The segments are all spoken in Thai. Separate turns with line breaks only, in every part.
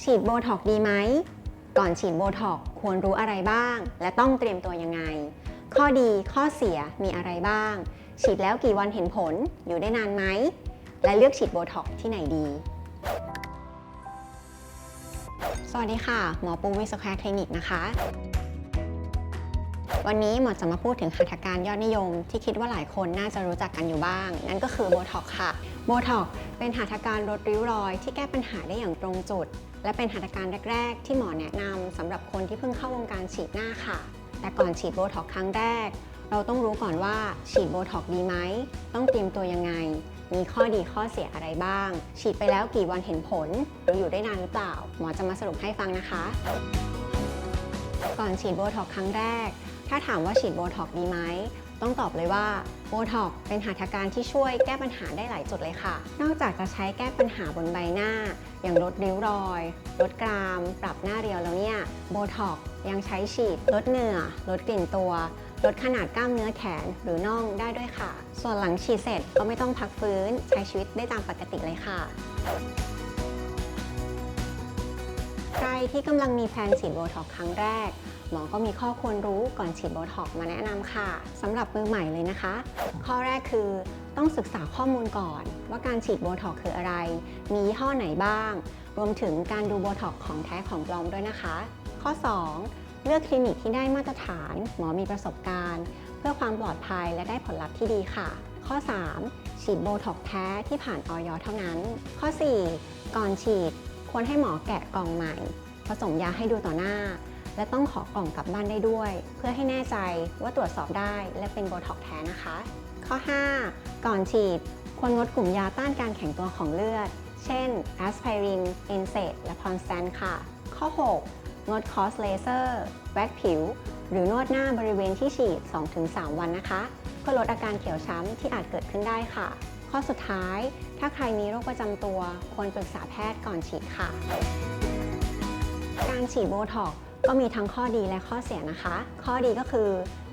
ฉีดโบท็อกดีไหม ก่อนฉีดโบท็อกควรรู้อะไรบ้าง และต้องเตรียมตัวยังไง ข้อดีข้อเสียมีอะไรบ้าง ฉีดแล้วกี่วันเห็นผลอยู่ได้นานไหม และเลือกฉีดโบท็อกที่ไหนดี สวัสดีค่ะ หมอปูวิสแควร์คลินิกนะคะวันนี้หมอจะมาพูดถึงหัตถการยอดนิยมที่คิดว่าหลายคนน่าจะรู้จักกันอยู่บ้าง นั่นก็คือโบท็อกค่ะ โบท็อกเป็นหัตถการลดริ้วรอยที่แก้ปัญหาได้อย่างตรงจุด และเป็นหัตถการแรก ๆ ที่หมอแนะนำสำหรับคนที่เพิ่งเข้าวงการฉีดหน้าค่ะ แต่ก่อนฉีดโบท็อกครั้งแรก เราต้องรู้ก่อนว่าฉีดโบท็อกดีไหม ต้องเตรียมตัวยังไง มีข้อดีข้อเสียอะไรบ้าง ฉีดไปแล้วกี่วันเห็นผลหรืออยู่ได้นานหรือเปล่า หมอจะมาสรุปให้ฟังนะคะ ก่อนฉีดโบท็อกครั้งแรก ถ้าถามว่าฉีดโบท็อกดีไหม ต้องตอบเลยว่าโบท็อกเป็นหัตถการที่ช่วยแก้ปัญหาได้หลายจุดเลยค่ะ นอกจากจะใช้แก้ปัญหาบนใบหน้า อย่างลดริ้วรอย ลดกราม ปรับหน้าเรียวแล้วเนี่ยโบท็อกยังใช้ฉีด ลดเหงื่อ ลดกลิ่นตัว ลดขนาดกล้ามเนื้อแขนหรือน่องได้ด้วยค่ะ ส่วนหลังฉีดเสร็จก็ไม่ต้องพักฟื้น ใช้ชีวิตได้ตามปกติเลยค่ะใครที่กำลังมีแพลนฉีดโบท็อกครั้งแรก หมอก็มีข้อควรรู้ก่อนฉีดโบท็อกมาแนะนำค่ะสำหรับมือใหม่เลยนะคะ ข้อแรกคือต้องศึกษาข้อมูลก่อน ว่าการฉีดโบท็อกคืออะไร มียี่ห้อไหนบ้าง รวมถึงการดูโบท็อกของแท้ของปลอมด้วยนะคะ ข้อ 2 เลือกคลินิกที่ได้มาตรฐาน หมอมีประสบการณ์ เพื่อความปลอดภัยและได้ผลลัพธ์ที่ดีค่ะ ข้อ 3 ฉีดโบท็อกแท้ที่ผ่านออยเท่านั้น ข้อ 4 ก่อนฉีดควรให้หมอแกะกล่องใหม่ ผสมยาให้ดูต่อหน้า และต้องขอกล่องกลับบ้านได้ด้วย เพื่อให้แน่ใจว่าตรวจสอบได้และเป็นโบท็อกแท้นะคะ ข้อ 5 ก่อนฉีด ควรงดกลุ่มยาต้านการแข็งตัวของเลือด เช่นแอสไพรินเอนเซตและพอนสแตนค่ะ ข้อ 6 งดคอสเลเซอร์แว็กผิว หรือนวดหน้าบริเวณที่ฉีด 2-3 วันนะคะ เพื่อลดอาการเขียวช้ำที่อาจเกิดขึ้นได้ค่ะ ข้อสุดท้าย ถ้าใครมีโรคประจำตัว ควรปรึกษาแพทย์ก่อนฉีดค่ะ การฉีดโบท็อก ก็มีทั้งข้อดีและข้อเสียนะคะ ข้อดีก็คือ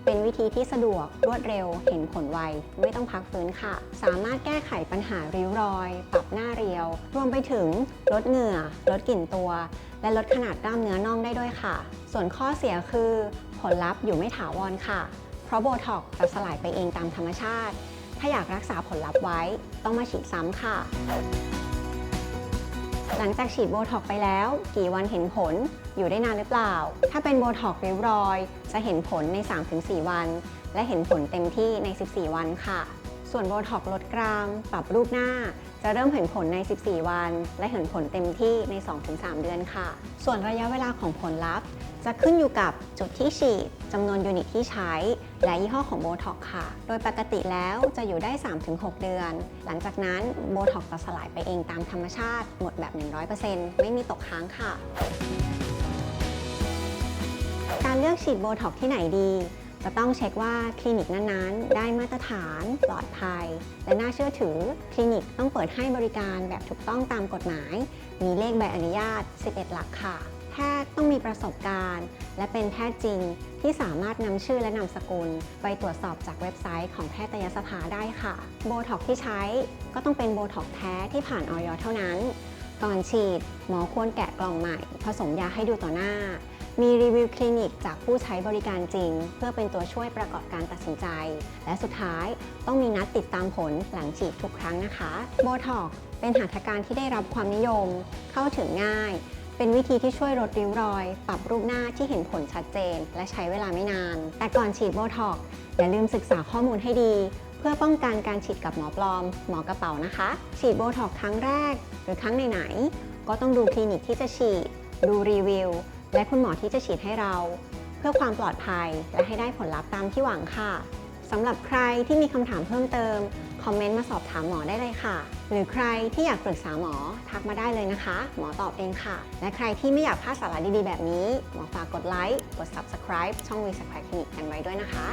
เป็นวิธีที่สะดวกรวดเร็ว เห็นผลไว ไม่ต้องพักฟื้นค่ะ สามารถแก้ไขปัญหาริ้วรอย ปรับหน้าเรียว รวมไปถึงลดเหงื่อ ลดกลิ่นตัว และลดขนาดกล้ามเนื้อน่องได้ด้วยค่ะ ส่วนข้อเสียคือผลลัพธ์อยู่ไม่ถาวรค่ะ เพราะโบท็อกซ์จะสลายไปเองตามธรรมชาติ ถ้าอยากรักษาผลลัพธ์ไว้ ต้องมาฉีดซ้ำค่ะ หลังจากฉีดโบท็อกไปแล้ว กี่วันเห็นผลอยู่ได้นานหรือเปล่า ถ้าเป็นโบท็อกเริ้วรอย จะเห็นผลใน 3-4 วัน และเห็นผลเต็มที่ใน 14 วันค่ะ ส่วนโบท็อกลดกราม ปรับรูปหน้า จะเริ่มเห็นผลใน 14 วัน และเห็นผลเต็มที่ใน 2-3 เดือนค่ะ ส่วนระยะเวลาของผลลัพธ์ จะขึ้นอยู่กับจุดที่ฉีดจำนวนยูนิตที่ใช้ และยี่ห้อของโบท็อกค่ะ โดยปกติแล้วจะอยู่ได้ 3-6 เดือน หลังจากนั้นโบท็อกจะสลายไปเองตามธรรมชาติ หมดแบบ 100%ไม่มีตกค้างค่ะ การเลือกฉีดโบท็อกที่ไหนดี จะต้องเช็คว่าคลินิกนั้นๆ ได้มาตรฐานปลอดภัย และน่าเชื่อถือคลินิกต้องเปิดให้บริการแบบถูกต้องตามกฎหมาย มีเลขใบอนุญาต 11 หลักค่ะ แพทย์ต้องมีประสบการณ์ และเป็นแพทย์จริงที่สามารถนำชื่อและนามสกุล ไปตรวจสอบจากเว็บไซต์ของแพทยสภาได้ค่ะ โบท็อกที่ใช้ก็ต้องเป็นโบท็อกแท้ที่ผ่านออยเท่านั้น ก่อนฉีดหมอควรแกะกล่องใหม่ ผสมยาให้ดูต่อหน้า มีรีวิวคลินิกจากผู้ใช้บริการจริง เพื่อเป็นตัวช่วยประกอบการตัดสินใจ และสุดท้ายต้องมีนัดติดตามผลหลังฉีดทุกครั้งนะคะโบท็อกเป็นหัตถการที่ได้รับความนิยม เข้าถึงง่าย เป็นวิธีที่ช่วยลดริ้วรอย ปรับรูปหน้าที่เห็นผลชัดเจน และใช้เวลาไม่นาน แต่ก่อนฉีดโบท็อกอย่าลืมศึกษาข้อมูลให้ดี เพื่อป้องกันการฉีดกับหมอปลอม หมอกระเป๋านะคะ ฉีดโบท็อกครั้งแรก หรือครั้งไหนๆก็ต้องดูคลินิกที่จะฉีด ดูรีวิว และคุณหมอที่จะฉีดให้เรา เพื่อความปลอดภัยและให้ได้ผลลัพธ์ตามที่หวังค่ะสำหรับใครที่มีคำถามเพิ่มเติม คอมเมนต์มาสอบถามหมอได้เลยค่ะ หรือใครที่อยากปรึกษาหมอทักมาได้เลยนะคะ หมอตอบเองค่ะ และใครที่ไม่อยากพลาดสาระดีๆแบบนี้ หมอฝากกดไลค์ กด subscribe ช่อง v s u b s c r i b e Clinic กันไว้ด้วยนะคะ